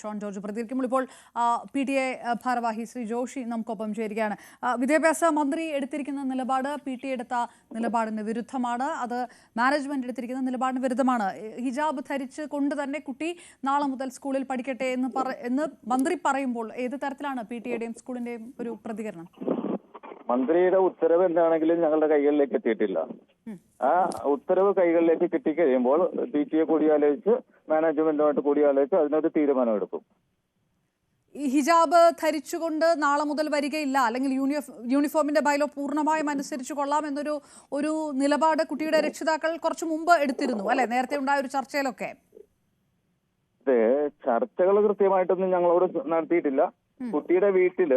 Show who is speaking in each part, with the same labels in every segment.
Speaker 1: ഷോൺ ജോർജ് പ്രതികരിക്കുമ്പോൾ ഇപ്പോൾ P T A ഭാരവാഹി ശ്രീ ജോഷി നമുക്കൊപ്പം ചേരുകയാണ്. വിദ്യാഭ്യാസ മന്ത്രി എടുത്തിരിക്കുന്ന നിലപാട് പി ടി എടുത്ത നിലപാടിന് വിരുദ്ധമാണ്. അത് മാനേജ്മെന്റ് എടുത്തിരിക്കുന്ന നിലപാടിന് വിരുദ്ധമാണ്. ഹിജാബ് ധരിച്ച് കൊണ്ട് തന്നെ കുട്ടി നാളെ മുതൽ സ്കൂളിൽ പഠിക്കട്ടെ എന്ന് പറ എന്ന് മന്ത്രി പറയുമ്പോൾ ഏത് തരത്തിലാണ് പി ടി എയുടെയും സ്കൂളിന്റെയും ഒരു പ്രതികരണം?
Speaker 2: മന്ത്രിയുടെ ഉത്തരവ് എന്താണെങ്കിലും ഞങ്ങളുടെ കൈകളിലേക്ക് എത്തിയിട്ടില്ല. ആ ഉത്തരവ് കൈകളിലേക്ക് കിട്ടിക്കഴിയുമ്പോൾ പി ടി എ കൂടിയാലോചിച്ച് മാനേജ്മെന്റുമായിട്ട് കൂടിയാലോചിച്ച് അതിനൊരു തീരുമാനമെടുക്കും.
Speaker 1: ഈ ഹിജാബ് ധരിച്ചുകൊണ്ട് നാളെ മുതൽ വരികയില്ല. അല്ലെങ്കിൽ യൂണിഫ് യൂണിഫോമിന്റെ ബൈലോ പൂർണമായും അനുസരിച്ച് കൊള്ളാം എന്നൊരു ഒരു നിലപാട് കുട്ടിയുടെ രക്ഷിതാക്കൾ കുറച്ചു മുമ്പ് എടുത്തിരുന്നു അല്ലെ? നേരത്തെ ഉണ്ടായ ഒരു ചർച്ചയിലൊക്കെ.
Speaker 2: ചർച്ചകൾ കൃത്യമായിട്ടൊന്നും ഞങ്ങളോട് നടത്തിയിട്ടില്ല. കുട്ടിയുടെ വീട്ടിൽ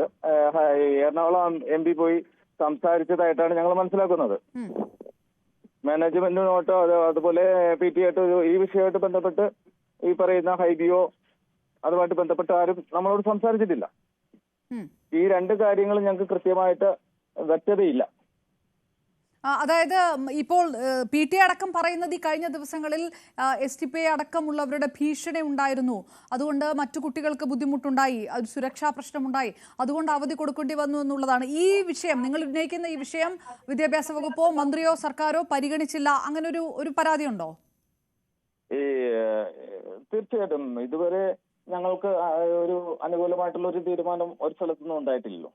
Speaker 2: എറണാകുളം എം പി പോയി സംസാരിച്ചതായിട്ടാണ് ഞങ്ങൾ മനസ്സിലാക്കുന്നത്.
Speaker 1: ഉം.
Speaker 2: മാനേജ്മെന്റിനോട്ടോ അത് അതുപോലെ പി ടി ആയിട്ട് ഈ വിഷയമായിട്ട് ബന്ധപ്പെട്ട് ഈ പറയുന്ന ഹൈബിയോ അതുമായിട്ട് ബന്ധപ്പെട്ട് ആരും നമ്മളോട് സംസാരിച്ചിട്ടില്ല ഈ രണ്ട് കാര്യങ്ങളും ഞങ്ങൾക്ക് കൃത്യമായിട്ട് വ്യക്തതയില്ല
Speaker 1: അതായത് ഇപ്പോൾ പി ടി അടക്കം പറയുന്നത് ഈ കഴിഞ്ഞ ദിവസങ്ങളിൽ എസ് ടി പി അടക്കമുള്ളവരുടെ ഭീഷണി ഉണ്ടായിരുന്നു. അതുകൊണ്ട് മറ്റു കുട്ടികൾക്ക് ബുദ്ധിമുട്ടുണ്ടായി ഒരു സുരക്ഷാ പ്രശ്നമുണ്ടായി. അതുകൊണ്ട് അവധി കൊടുക്കേണ്ടി വന്നു എന്നുള്ളതാണ്. ഈ വിഷയം നിങ്ങൾ ഉന്നയിക്കുന്ന ഈ വിഷയം വിദ്യാഭ്യാസ വകുപ്പോ മന്ത്രിയോ സർക്കാരോ പരിഗണിച്ചില്ല. അങ്ങനെ ഒരു ഒരു പരാതിയുണ്ടോ?
Speaker 2: ഈ ഏഹ്, തീർച്ചയായിട്ടും. ഇതുവരെ ഞങ്ങൾക്ക് ഒരു അനുകൂലമായിട്ടുള്ള ഒരു തീരുമാനം ഒരു സ്ഥലത്തുനിന്നും ഉണ്ടായിട്ടില്ലല്ലോ.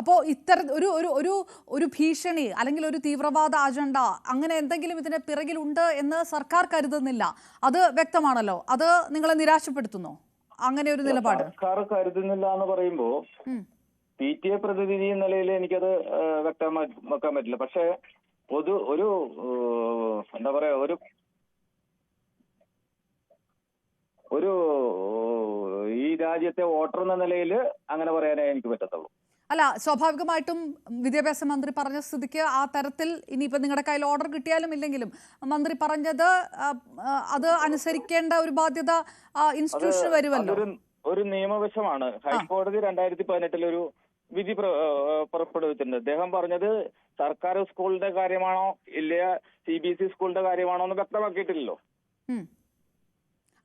Speaker 1: ഉം. അപ്പോ ഇത്തര ഒരു ഒരു ഒരു ഒരു ഭീഷണി അല്ലെങ്കിൽ ഒരു തീവ്രവാദ അജണ്ട അങ്ങനെ എന്തെങ്കിലും ഇതിന്റെ പിറകിലുണ്ട് എന്ന് സർക്കാർ കരുതുന്നില്ല. അത് വ്യക്തമാണല്ലോ. അത് നിങ്ങളെ നിരാശപ്പെടുത്തുന്നു. അങ്ങനെ ഒരു നിലപാട്.
Speaker 2: സർക്കാർ കരുതുന്നില്ല എന്ന്
Speaker 1: പറയുമ്പോൾ.
Speaker 2: പി ടി എ പ്രതിനിധി എന്ന നിലയിൽ എനിക്കത് വ്യക്തമാക്കാൻ പറ്റില്ല. പക്ഷേ പൊതു ഒരു എന്താ പറയാ ഒരു ഒരു ഈ രാജ്യത്തെ വോട്ടർ എന്ന നിലയിൽ അങ്ങനെ പറയാനേ എനിക്ക് പറ്റത്തുള്ളൂ.
Speaker 1: അല്ല സ്വാഭാവികമായിട്ടും വിദ്യാഭ്യാസ മന്ത്രി പറഞ്ഞ സ്ഥിതിക്ക് ആ തരത്തിൽ ഇനിയിപ്പോൾ നിങ്ങളുടെ കയ്യിൽ ഓർഡർ കിട്ടിയാലും ഇല്ലെങ്കിലും മന്ത്രി പറഞ്ഞത് അത് അനുസരിക്കേണ്ട ഒരു ബാധ്യത ഇൻസ്റ്റിറ്റ്യൂഷൻ വരുമല്ലോ.
Speaker 2: ഒരു നിയമവശമാണ്. ഹൈക്കോടതി രണ്ടായിരത്തി പതിനെട്ടിൽ ഒരു വിധി പുറപ്പെടുവിച്ചിട്ടുണ്ട്. അദ്ദേഹം പറഞ്ഞത് സർക്കാർ സ്കൂളിന്റെ കാര്യമാണോ ഇല്ല സി ബി എസ് ഇ സ്കൂളിന്റെ കാര്യമാണോ എന്ന് വ്യക്തമാക്കിയിട്ടില്ലല്ലോ.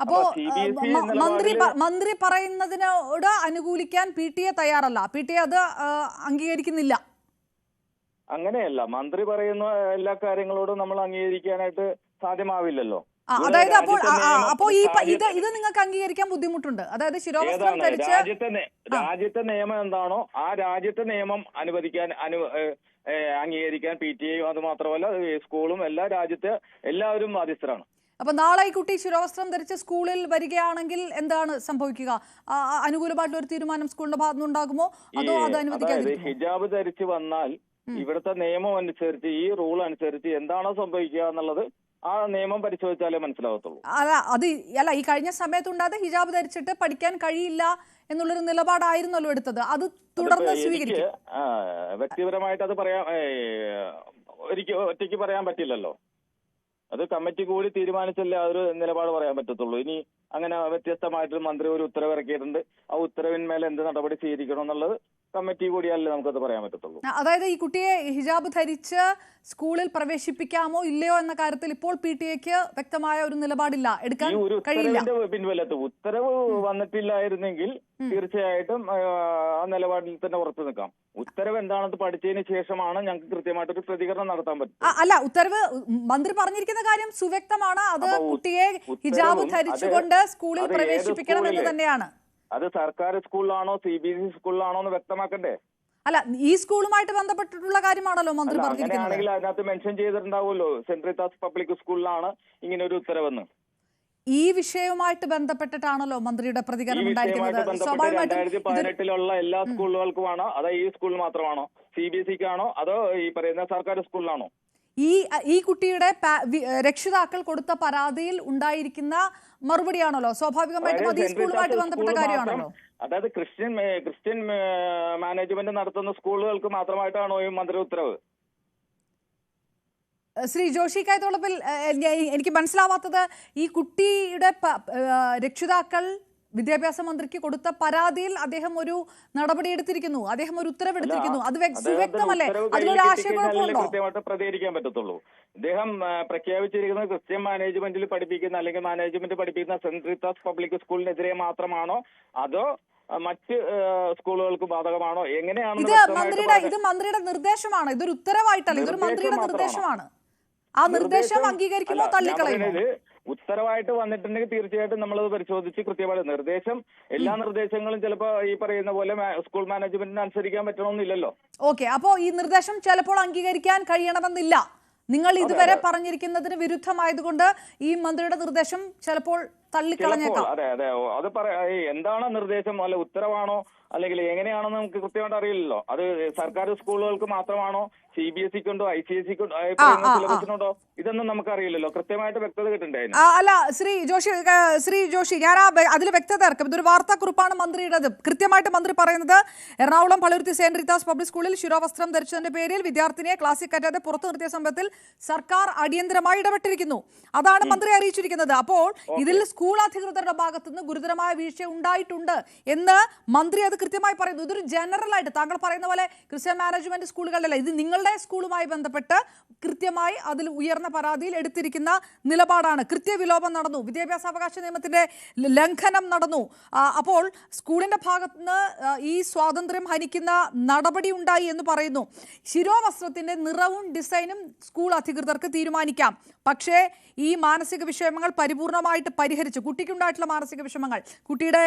Speaker 1: അപ്പോ
Speaker 2: അപ്പോ
Speaker 1: മന്ത്രി മന്ത്രി പറയുന്നതിനോട് അനുകൂലിക്കാൻ പി ടി എ തയ്യാറല്ല. പി ടി എ അത് അംഗീകരിക്കുന്നില്ല.
Speaker 2: അങ്ങനെയല്ല. മന്ത്രി പറയുന്ന എല്ലാ കാര്യങ്ങളോടും നമ്മൾ അംഗീകരിക്കാനായിട്ട് സാധ്യമാവില്ലല്ലോ.
Speaker 1: അതായത് അപ്പോൾ അപ്പോൾ ഈ ഇത് ഇത് നിങ്ങൾക്ക് അംഗീകരിക്കാൻ ബുദ്ധിമുട്ടുണ്ട്. അതായത് ശിരോവസ്ത്രം ധരിച്ച്
Speaker 2: രാജ്യത്തെ രാജ്യത്തെ നിയമം എന്താണോ ആ രാജ്യത്തെ നിയമം അനുവദിക്കാൻ അനു അംഗീകരിക്കാൻ പി ടി എയും അത് മാത്രമല്ല സ്കൂളും എല്ലാ രാജ്യത്തെ എല്ലാവരും ബാധ്യസ്ഥരാണ്.
Speaker 1: അപ്പൊ നാളെ ഈ കുട്ടി ശിരോവസ്ത്രം ധരിച്ച് സ്കൂളിൽ വരികയാണെങ്കിൽ എന്താണ് സംഭവിക്കുക? അനുകൂലമായിട്ടുള്ള ഒരു തീരുമാനം സ്കൂളിന്റെ ഭാഗത്തുനിന്ന് ഉണ്ടാകുമോ? അതോ അത് അനുവദിക്കാതെ
Speaker 2: ഹിജാബ് ധരിച്ച് വന്നാൽ ഇവിടുത്തെ നിയമം അനുസരിച്ച് ഈ റൂൾ അനുസരിച്ച് എന്താണോ സംഭവിക്കുക എന്നുള്ളത് ആ നിയമം പരിശോധിച്ചാലേ മനസ്സിലാവത്തുള്ളൂ.
Speaker 1: അല്ല അത് അല്ല ഈ കഴിഞ്ഞ സമയത്തുണ്ടാതെ ഹിജാബ് ധരിച്ചിട്ട് പഠിക്കാൻ കഴിയില്ല എന്നുള്ളൊരു നിലപാടായിരുന്നല്ലോ എടുത്തത്. അത് തുടർന്ന്
Speaker 2: സ്വീകരിച്ചു
Speaker 1: സ്വീകരിക്കും.
Speaker 2: വ്യക്തിപരമായിട്ട് അത് പറയാൻ ഒരിക്കൽ ഒറ്റയ്ക്ക് പറയാൻ പറ്റില്ലല്ലോ. അത് കമ്മിറ്റി കൂടി തീരുമാനിച്ചല്ലേ അതൊരു നിലപാട് പറയാൻ പറ്റത്തുള്ളൂ. ഇനി അങ്ങനെ വ്യത്യസ്തമായിട്ട് മന്ത്രി ഒരു ഉത്തരവ് ഇറക്കിയിട്ടുണ്ട് ആ ഉത്തരവിന്മേൽ എന്ത് നടപടി സ്വീകരിക്കണം എന്നുള്ളത് കമ്മിറ്റി കൂടിയാലേ നമുക്കത് പറയാൻ പറ്റത്തുള്ളൂ.
Speaker 1: അതായത് ഈ കുട്ടിയെ ഹിജാബ് ധരിച്ച് സ്കൂളിൽ പ്രവേശിപ്പിക്കാമോ ഇല്ലയോ എന്ന കാര്യത്തിൽ ഇപ്പോൾ പി ടി എക്ക് വ്യക്തമായ ഒരു നിലപാടില്ല. എടുക്കാൻ കഴിയില്ല.
Speaker 2: പിൻവലത്ത് ഉത്തരവ് വന്നിട്ടില്ലായിരുന്നെങ്കിൽ തീർച്ചയായിട്ടും ആ, നിലപാടിൽ തന്നെ ഉറച്ചു നിൽക്കാം. ഉത്തരവ് എന്താണെന്ന് പഠിച്ചതിന് ശേഷമാണ് ഞങ്ങൾക്ക് കൃത്യമായിട്ട് ഒരു പ്രതികരണം നടത്താൻ പറ്റും.
Speaker 1: അല്ല ഉത്തരവ് മന്ത്രി പറഞ്ഞിരിക്കുന്ന കാര്യം സുവ്യക്തമാണ്. അത് കുട്ടിയെ ഹിജാബ് ധരിച്ചുകൊണ്ട് സ്കൂളിൽ പ്രവേശിപ്പിക്കണം എന്ന് തന്നെയാണ്.
Speaker 2: അത് സർക്കാർ സ്കൂളിലാണോ സി ബി എസ് ഇ സ്കൂളിലാണോ എന്ന് വ്യക്തമാക്കണ്ടേ?
Speaker 1: അല്ല ഈ സ്കൂളുമായിട്ട് ബന്ധപ്പെട്ടിട്ടുള്ള കാര്യമാണല്ലോ മന്ത്രി പറഞ്ഞിരിക്കുന്നത്.
Speaker 2: അതിനകത്ത് മെൻഷൻ ചെയ്തിട്ടുണ്ടാവുമല്ലോ സെന്റ് റീതാസ് പബ്ലിക് സ്കൂളിലാണ് ഇങ്ങനെ ഒരു ഉത്തരവെന്ന്.
Speaker 1: ഈ വിഷയവുമായിട്ട് ബന്ധപ്പെട്ടിട്ടാണല്ലോ മന്ത്രിയുടെ പ്രതികരണം ഉണ്ടായിരിക്കുന്നത്. സ്വാഭാവികമായിട്ടും
Speaker 2: പതിനെട്ടിലുള്ള എല്ലാ സ്കൂളുകൾക്കുമാണോ. അതോ ഈ സ്കൂളിൽ മാത്രമാണോ? സി ബി എസ് ഇക്കാണോ? അതോ ഈ പറയുന്ന സർക്കാർ സ്കൂളിലാണോ?
Speaker 1: ഈ ഈ കുട്ടിയുടെ രക്ഷിതാക്കൾ കൊടുത്ത പരാതിയിൽ ഉണ്ടായിരിക്കുന്ന മറുപടിയാണല്ലോ? സ്വാഭാവികമായിട്ടും അത് ഈ
Speaker 2: അതായത്
Speaker 1: സ്കൂളുമായിട്ട് ബന്ധപ്പെട്ട കാര്യമാണല്ലോ?
Speaker 2: അതായത് ക്രിസ്ത്യൻ ക്രിസ്ത്യൻ മാനേജ്മെന്റ് നടത്തുന്ന സ്കൂളുകൾക്ക് മാത്രമായിട്ടാണോ ഈ മന്ത്രി ഉത്തരവ്?
Speaker 1: ശ്രീ ജോഷി കൈത്തോളപ്പിൽ എനിക്ക് മനസ്സിലാവാത്തത് ഈ കുട്ടിയുടെ രക്ഷിതാക്കൾ വിദ്യാഭ്യാസ മന്ത്രിക്ക് കൊടുത്ത പരാതിയിൽ അദ്ദേഹം ഒരു നടപടി എടുത്തിരിക്കുന്നു. അദ്ദേഹം ഒരു ഉത്തരവെടുത്തിരിക്കുന്നു. അത് സുവ്യക്തമല്ലേ അതിലൊരു ആശയക്കുഴപ്പമുണ്ടോ
Speaker 2: കൃത്യമായിട്ട് പ്രതികരിക്കാൻ പറ്റത്തുള്ളൂ. ഇദ്ദേഹം ആ, പ്രഖ്യാപിച്ചിരിക്കുന്നത് ക്രിസ്ത്യൻ മാനേജ്മെന്റിൽ പഠിപ്പിക്കുന്ന അല്ലെങ്കിൽ മാനേജ്മെന്റ് പഠിപ്പിക്കുന്ന സെന്റ് റീത്താസ് പബ്ലിക് സ്കൂളിനെതിരെ മാത്രമാണോ? അതോ മറ്റ് സ്കൂളുകൾക്ക് ബാധകമാണോ? എങ്ങനെയാണ്
Speaker 1: ഇത് മന്ത്രിയുടെ ഇത് മന്ത്രിയുടെ നിർദ്ദേശമാണ്. ഇതൊരു ഉത്തരവായിട്ടല്ല. ഇതൊരു മന്ത്രിയുടെ നിർദ്ദേശമാണ്. ആ നിർദ്ദേശം അംഗീകരിക്കുമോ
Speaker 2: തള്ളിക്കളയുന്നത്
Speaker 1: തള്ളിക്കളയുമോ?
Speaker 2: ഉത്തരവായിട്ട് വന്നിട്ടുണ്ടെങ്കിൽ തീർച്ചയായിട്ടും നമ്മളത് പരിശോധിച്ച് കൃത്യമായ നിർദ്ദേശം എല്ലാ നിർദ്ദേശങ്ങളും ചിലപ്പോ ഈ പറയുന്ന പോലെ സ്കൂൾ മാനേജ്മെന്റിന് അനുസരിക്കാൻ പറ്റണമെന്നില്ലല്ലോ
Speaker 1: ഓക്കെ അപ്പോ ഈ നിർദ്ദേശം ചിലപ്പോൾ അംഗീകരിക്കാൻ കഴിയണമെന്നില്ല. നിങ്ങൾ ഇതുവരെ പറഞ്ഞിരിക്കുന്നതിന് വിരുദ്ധമായതുകൊണ്ട് ഈ മന്ത്രിയുടെ നിർദ്ദേശം ചിലപ്പോൾ
Speaker 2: ചിലപ്പോൾ
Speaker 1: തള്ളിക്കളഞ്ഞേക്കാം.
Speaker 2: അതെ അതെ. അത് പറയാ എന്താണോ നിർദ്ദേശം? അല്ലെ ഉത്തരവാണോ? അല്ലെങ്കിൽ എങ്ങനെയാണെന്ന് നമുക്ക് കൃത്യമായിട്ട് അറിയില്ലല്ലോ. അത് സർക്കാർ സ്കൂളുകൾക്ക് മാത്രമാണോ? സി ബി എസ് സിക്കുണ്ടോ ഐ സി എസ്. സിലബസിനുണ്ടോ ഇതൊന്നും നമുക്ക് അറിയില്ലല്ലോ. കൃത്യമായിട്ട് വ്യക്തത കിട്ടണ്ടേ
Speaker 1: അല്ല ശ്രീ ജോഷി ശ്രീ ജോഷി ഞാൻ അതിൽ വ്യക്തത ഇറക്കും. ഇതൊരു വാർത്താക്കുറിപ്പാണ് മന്ത്രിയുടേത്. കൃത്യമായിട്ട് മന്ത്രി പറയുന്നത് Ernakulam Palluruthy Saint Rita's public സ്കൂളിൽ ശിരോവസ്ത്രം ധരിച്ചതിന്റെ പേരിൽ വിദ്യാർത്ഥിനിയെ ക്ലാസ്സിൽ കയറ്റാതെ പുറത്തു നിർത്തിയ സംഭവത്തിൽ സർക്കാർ അടിയന്തരമായി ഇടപെട്ടിരിക്കുന്നു. അതാണ് മന്ത്രി അറിയിച്ചിരിക്കുന്നത്. അപ്പോൾ ഇതിൽ സ്കൂൾ അധികൃതരുടെ ഭാഗത്തു നിന്ന് ഗുരുതരമായ വീഴ്ച ഉണ്ടായിട്ടുണ്ട് എന്ന് മന്ത്രി അത് കൃത്യമായി പറയുന്നു. ഇതൊരു ജനറൽ ആയിട്ട് താങ്കൾ പറയുന്ന പോലെ ക്രിസ്ത്യൻ മാനേജ്മെന്റ് സ്കൂളുകളിലല്ല ഇത് നിങ്ങളുടെ സ്കൂളുമായി ബന്ധപ്പെട്ട് കൃത്യമായി അതിൽ ഉയർന്ന പരാതിയിൽ എടുത്തിരിക്കുന്ന നിലപാടാണ്. കൃത്യവിലോപം നടന്നു. വിദ്യാഭ്യാസ അവകാശ നിയമത്തിന്റെ ലംഘനം നടന്നു. അപ്പോൾ സ്കൂളിന്റെ ഭാഗത്ത് നിന്ന് ഈ സ്വാതന്ത്ര്യം ഹനിക്കുന്ന നടപടി ഉണ്ടായി എന്ന് പറയുന്നു. ശിരോവസ്ത്രത്തിന്റെ നിറവും ഡിസൈനും സ്കൂൾ അധികൃതർക്ക് തീരുമാനിക്കാം. പക്ഷേ ഈ മാനസിക വിഷമങ്ങൾ പരിപൂർണമായിട്ട് പരിഹരിച്ചു കുട്ടിക്കുണ്ടായിട്ടുള്ള മാനസിക വിഷമങ്ങൾ കുട്ടിയുടെ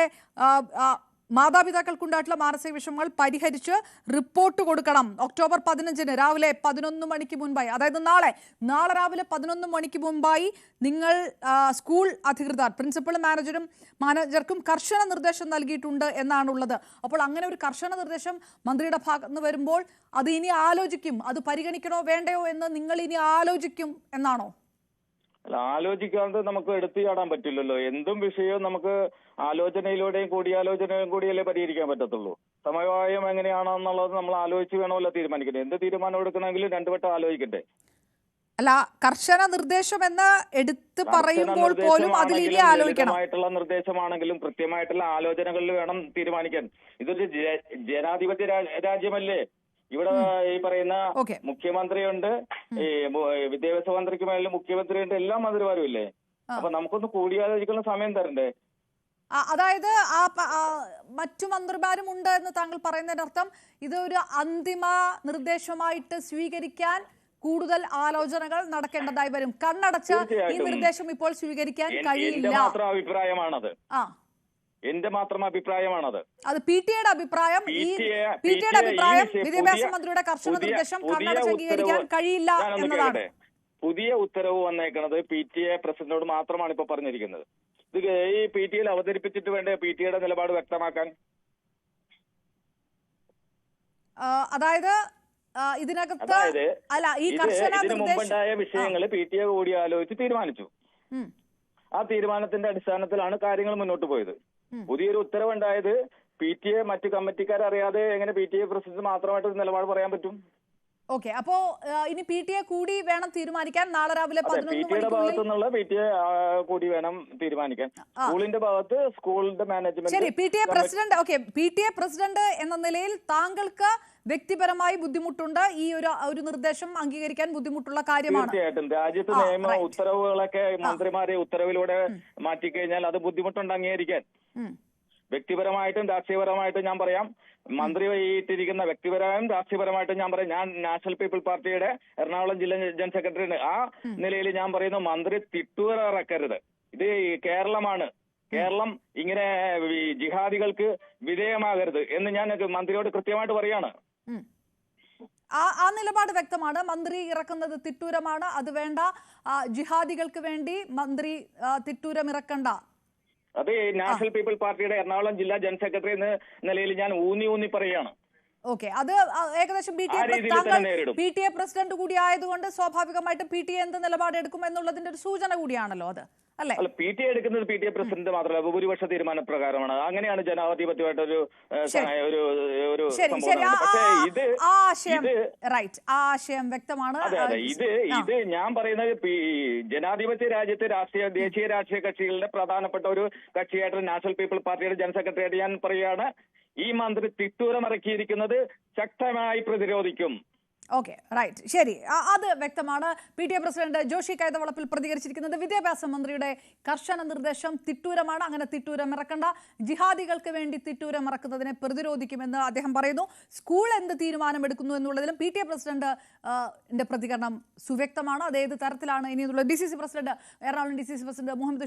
Speaker 1: മാതാപിതാക്കൾക്കുണ്ടായിട്ടുള്ള മാനസിക വിഷമങ്ങൾ പരിഹരിച്ച് റിപ്പോർട്ട് കൊടുക്കണം. ഒക്ടോബർ പതിനഞ്ചിന് രാവിലെ പതിനൊന്ന് മണിക്ക് മുൻപായി അതായത് നാളെ നാളെ രാവിലെ പതിനൊന്ന് മണിക്ക് മുമ്പായി നിങ്ങൾ സ്കൂൾ അധികൃതർ പ്രിൻസിപ്പളും മാനേജറും മാനേജർക്കും കർശന നിർദ്ദേശം നൽകിയിട്ടുണ്ട് എന്നാണുള്ളത്. അപ്പോൾ അങ്ങനെ ഒരു കർശന നിർദ്ദേശം മന്ത്രിയുടെ ഭാഗത്ത് വരുമ്പോൾ അത് ഇനി ആലോചിക്കും. അത് പരിഗണിക്കണോ വേണ്ടയോ എന്ന് നിങ്ങൾ ഇനി ആലോചിക്കും എന്നാണോ?
Speaker 2: അല്ല ആലോചിക്കാതെ നമുക്ക് എടുത്തു ചാടാൻ പറ്റില്ലല്ലോ. എന്തും വിഷയവും നമുക്ക് ആലോചനയിലൂടെയും കൂടിയാലോചനയും കൂടിയല്ലേ പരിഹരിക്കാൻ പറ്റത്തുള്ളൂ. സമവായം എങ്ങനെയാണെന്നുള്ളത് നമ്മൾ ആലോചിച്ച് വേണമല്ലോ തീരുമാനിക്കുന്നത് എന്ത് തീരുമാനം എടുക്കണമെങ്കിലും രണ്ടു വട്ടം ആലോചിക്കട്ടെ
Speaker 1: അല്ല കർശന നിർദ്ദേശം എന്ന് എടുത്ത് പറയുമ്പോൾ പോലും അതിൽ ഇനി ആലോചിക്കണം.
Speaker 2: ആയിട്ടുള്ള നിർദ്ദേശമാണെങ്കിലും കൃത്യമായിട്ടുള്ള ആലോചനകളിൽ വേണം തീരുമാനിക്കാൻ. ഇതൊരു ജനാധിപത്യ രാജ്യമല്ലേ? ഇവിടെ ഈ പറയുന്ന മുഖ്യമന്ത്രിയുണ്ട് ഈ വിദ്യാഭ്യാസ മന്ത്രിക്ക് മേളിൽ മുഖ്യമന്ത്രിയുണ്ട് എല്ലാ മന്ത്രിമാരും ഇല്ലേ? അപ്പൊ നമുക്കൊന്ന് കൂടിയാലോചിക്കുന്ന സമയം തരണ്ടേ?
Speaker 1: അതായത് ആ മറ്റു മന്ത്രിമാരും ഉണ്ട് എന്ന് താങ്കൾ പറയുന്നതിന്റെ അർത്ഥം ഇത് ഒരു അന്തിമ നിർദ്ദേശമായിട്ട് സ്വീകരിക്കാൻ കൂടുതൽ ആലോചനകൾ നടക്കേണ്ടതായി വരും. കണ്ണടച്ച് ഈ നിർദ്ദേശം ഇപ്പോൾ സ്വീകരിക്കാൻ കഴിയില്ല.
Speaker 2: അഭിപ്രായമാണത്.
Speaker 1: ആ.
Speaker 2: എന്റെ മാത്രം അഭിപ്രായമാണത്.
Speaker 1: അത് പി ടി എയുടെ അഭിപ്രായം. പി ടി
Speaker 2: എയുടെ
Speaker 1: അഭിപ്രായം വിദ്യാഭ്യാസ
Speaker 2: പുതിയ-
Speaker 1: മന്ത്രിയുടെ കർശന നിർദ്ദേശം അംഗീകരിക്കാൻ കഴിയില്ല എന്നതാണ്.
Speaker 2: പുതിയ ഉത്തരവ് വന്നേക്കണത് പി ടി എ പ്രസിഡന്റോട് മാത്രമാണ് ഇപ്പൊ പറഞ്ഞിരിക്കുന്നത്. ഇത് ഈ പി ടി എയിൽ അവതരിപ്പിച്ചിട്ട് വേണ്ട പി ടി എയുടെ നിലപാട് വ്യക്തമാക്കാൻ?
Speaker 1: അതായത് ഇതിനകത്ത് അല്ല ഈ കർശന
Speaker 2: ഇതിനു മുമ്പുണ്ടായ വിഷയങ്ങൾ പി ടി എ കൂടി ആലോചിച്ച് തീരുമാനിച്ചു. ആ തീരുമാനത്തിന്റെ അടിസ്ഥാനത്തിലാണ് കാര്യങ്ങൾ മുന്നോട്ട് പോയത്. പുതിയൊരു ഉത്തരവുണ്ടായത് പി ടി എ മറ്റു കമ്മിറ്റിക്കാരറിയാതെ എങ്ങനെ പി ടി എ പ്രസിഡന്റ് മാത്രമായിട്ട് ഒരു നിലപാട് പറയാൻ പറ്റും?
Speaker 1: ഓക്കെ. അപ്പോ ഇനി പി ടി എ കൂടി വേണം തീരുമാനിക്കാൻ നാളെ രാവിലെ പതിനൊന്ന്
Speaker 2: ഭാഗത്തു നിന്നുള്ള പി ടി എ കൂടി വേണം തീരുമാനിക്കാൻ. സ്കൂളിന്റെ ഭാഗത്ത് സ്കൂളിന്റെ
Speaker 1: ശരി
Speaker 2: management
Speaker 1: P T A president okay. P T A president എന്ന നിലയിൽ താങ്കൾക്ക് വ്യക്തിപരമായി ബുദ്ധിമുട്ടുണ്ട്. ഈ ഒരു ഒരു നിർദ്ദേശം അംഗീകരിക്കാൻ ബുദ്ധിമുട്ടുള്ള കാര്യമാണ്.
Speaker 2: തീർച്ചയായിട്ടും. രാജ്യത്ത് നിയമ ഉത്തരവുകളൊക്കെ മന്ത്രിമാരെ ഉത്തരവിലൂടെ മാറ്റിക്കഴിഞ്ഞാൽ അത് ബുദ്ധിമുട്ടുണ്ട് അംഗീകരിക്കാൻ. വ്യക്തിപരമായിട്ടും രാഷ്ട്രീയപരമായിട്ടും ഞാൻ പറയാം. മന്ത്രി ഇട്ടിരിക്കുന്ന വ്യക്തിപരമായും രാഷ്ട്രീയപരമായിട്ടും ഞാൻ പറയാം. ഞാൻ നാഷണൽ പീപ്പിൾ പാർട്ടിയുടെ എറണാകുളം ജില്ലാ ജനറൽ സെക്രട്ടറി ആ നിലയിൽ ഞാൻ പറയുന്നു മന്ത്രി തിട്ടുകറക്കരുത് ഇത് കേരളമാണ്. കേരളം ഇങ്ങനെ ജിഹാദികൾക്ക് വിധേയമാകരുത് എന്ന് ഞാൻ മന്ത്രിയോട് കൃത്യമായിട്ട് പറയാണ്.
Speaker 1: ആ ആ നിലപാട് വ്യക്തമാണ്. മന്ത്രി ഇറക്കുന്നത് തിട്ടൂരമാണ്. അത് വേണ്ട. ജിഹാദികൾക്ക് വേണ്ടി മന്ത്രി തിട്ടൂരം ഇറക്കണ്ട
Speaker 2: അത് നാഷണൽ പീപ്പിൾ പാർട്ടിയുടെ എറണാകുളം ജില്ലാ ജനറൽ സെക്രട്ടറി എന്ന നിലയിൽ ഞാൻ ഊന്നി ഊന്നി പറയുകയാണ്.
Speaker 1: ഓക്കെ. അത് ഏകദേശം ബി ടി എ താങ്കൾ ബി ടി എ പ്രസിഡന്റ് കൂടി ആയതുകൊണ്ട് സ്വാഭാവികമായിട്ടും പി ടി എ എന്ത് നിലപാടെടുക്കും എന്നുള്ളതിന്റെ ഒരു സൂചന കൂടിയാണല്ലോ അത് അല്ലേ?
Speaker 2: അല്ല പി ടി എ എടുക്കുന്നത് പി ടി എ പ്രസിഡന്റ് മാത്രമല്ല ഭൂരിപക്ഷ തീരുമാന പ്രകാരമാണ് അങ്ങനെയാണ്
Speaker 1: ജനാധിപത്യമായിട്ട്
Speaker 2: ഒരു. ഒരു
Speaker 1: ഒരു
Speaker 2: ഇത്
Speaker 1: റൈറ്റ് ആ ആശയം വ്യക്തമാണ്.
Speaker 2: ഇത് ഇത് ഞാൻ പറയുന്നത് ജനാധിപത്യ രാജ്യത്തെ രാഷ്ട്രീയ ദേശീയ രാഷ്ട്രീയ കക്ഷികളുടെ പ്രധാനപ്പെട്ട ഒരു കക്ഷിയായിട്ട് നാഷണൽ പീപ്പിൾ പാർട്ടിയുടെ ജനറൽ സെക്രട്ടറിയായിട്ട് ഞാൻ പറയുകയാണ്. ഈ മന്ത്രി തിട്ടൂരം ഇറക്കിയിരിക്കുന്നത് ശക്തമായി പ്രതിരോധിക്കും.
Speaker 1: ഓക്കെ റൈറ്റ് ശരി. അത് വ്യക്തമാണ്. P T A president Joshi Kaithavalappil പ്രതികരിച്ചിരിക്കുന്നത് വിദ്യാഭ്യാസ മന്ത്രിയുടെ കർശന നിർദ്ദേശം തിട്ടൂരമാണ്. അങ്ങനെ തിട്ടൂരം ഇറക്കണ്ട. ജിഹാദികൾക്ക് വേണ്ടി തിട്ടൂരം ഇറക്കുന്നതിനെ പ്രതിരോധിക്കുമെന്ന് അദ്ദേഹം പറയുന്നു. സ്കൂൾ എന്ത് തീരുമാനമെടുക്കുന്നു എന്നുള്ളതിലും പി ടി എ പ്രസിഡന്റ് പ്രതികരണം സുവ്യക്തമാണ്. അത് ഏത് തരത്തിലാണ് ഇനിയുള്ള D C C president Ernakulam D C C president Muhammad